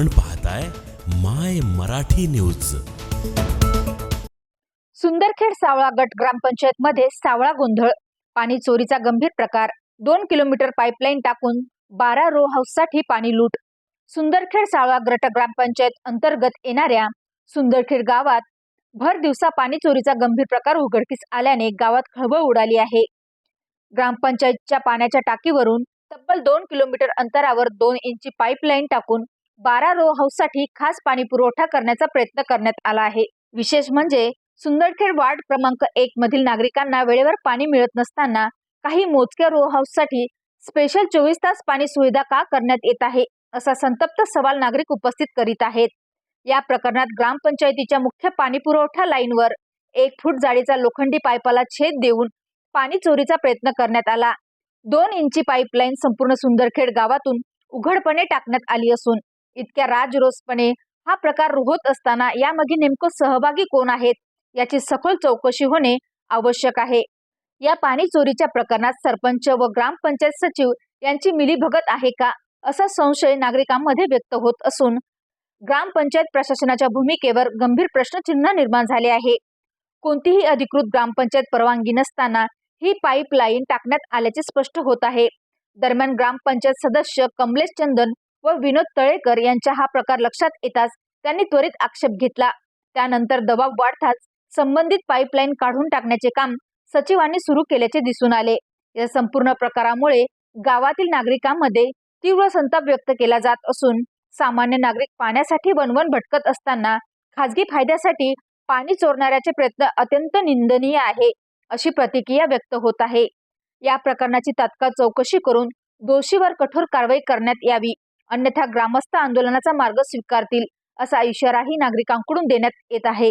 आपण पाहताय माय मराठी न्यूज. सुंदरखेड सावळा गट ग्रामपंचायत मध्ये सावळा गोंधळ. पाणी चोरीचा गंभीर प्रकार. दोन किलोमीटर पाईपलाईन टाकून बारा रो हाऊससाठी पाणी लूट. सुंदरखेड सावळा गट ग्रामपंचायत अंतर्गत येणाऱ्या सुंदरखेड गावात भर दिवसा पाणी चोरीचा गंभीर प्रकार उघडकीस आल्याने गावात खळबळ उडाली आहे. ग्रामपंचायतच्या पाण्याच्या टाकीवरून तब्बल दोन किलोमीटर अंतरावर दोन इंची पाईपलाईन टाकून बारा रो हाऊससाठी खास पाणी पुरवठा करण्याचा प्रयत्न करण्यात आला आहे. विशेष म्हणजे सुंदरखेड वार्ड क्रमांक एक मधील नागरिकांना वेळेवर पाणी मिळत नसताना काही मोजक्या रो हाऊससाठी स्पेशल चोवीस तास पाणी सुविधा का करण्यात येत आहे असा संतप्त सवाल नागरिक उपस्थित करीत आहेत. या प्रकरणात ग्रामपंचायतीच्या मुख्य पाणी पुरवठा लाईनवर एक फूट जाडीचा लोखंडी पाईपाला छेद देऊन पाणी चोरीचा प्रयत्न करण्यात आला. दोन इंची पाईपलाईन संपूर्ण सुंदरखेड गावातून उघडपणे टाकण्यात आली असून इतक्या राजरोसपणे हा प्रकार होत असताना यामध्ये नेमकं सहभागी कोण आहेत याची सखोल चौकशी होणे आवश्यक आहे. या पाणी चोरीच्या प्रकरणात सरपंच व ग्रामपंचायत सचिव यांची मिलीभगत आहे का असा संशय नागरिकांमध्ये व्यक्त होत असून ग्रामपंचायत प्रशासनाच्या भूमिकेवर गंभीर प्रश्नचिन्ह निर्माण झाले आहे. कोणतीही अधिकृत ग्रामपंचायत परवानगी नसताना ही पाईपलाईन टाकण्यात आल्याचे स्पष्ट होत आहे. दरम्यान ग्रामपंचायत सदस्य कमलेश चंदन व विनोद तळेकर यांच्या हा प्रकार लक्षात येताच त्यांनी त्वरित आक्षेप घेतला. त्यानंतर दबाव वाढताच संबंधित पाईपलाईन काढून टाकण्याचे काम सचिवांनी सुरू केल्याचे दिसून आले. या संपूर्ण प्रकारामुळे गावातील नागरिकांमध्ये तीव्र संताप व्यक्त केला जात असून सामान्य नागरिक पाण्यासाठी वणवण भटकत असताना खाजगी फायद्यासाठी पाणी चोरणाऱ्याचे प्रयत्न अत्यंत निंदनीय आहे अशी प्रतिक्रिया व्यक्त होत आहे. या प्रकरणाची तात्काळ चौकशी करून दोषीवर कठोर कारवाई करण्यात यावी. अन्यथा ग्रामस्थ आंदोलनाचा मार्ग स्वीकारतील असा इशाराही नागरिकांकडून देण्यात येत आहे.